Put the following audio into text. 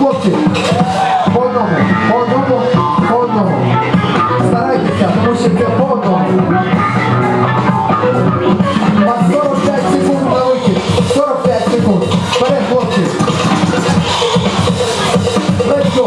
хлопці, по одному, по одному, по одному. Старайтеся, тому що це по одному. У вас 45 секунд на вихід. 45 секунд. Вперед, хлопці. Let's go.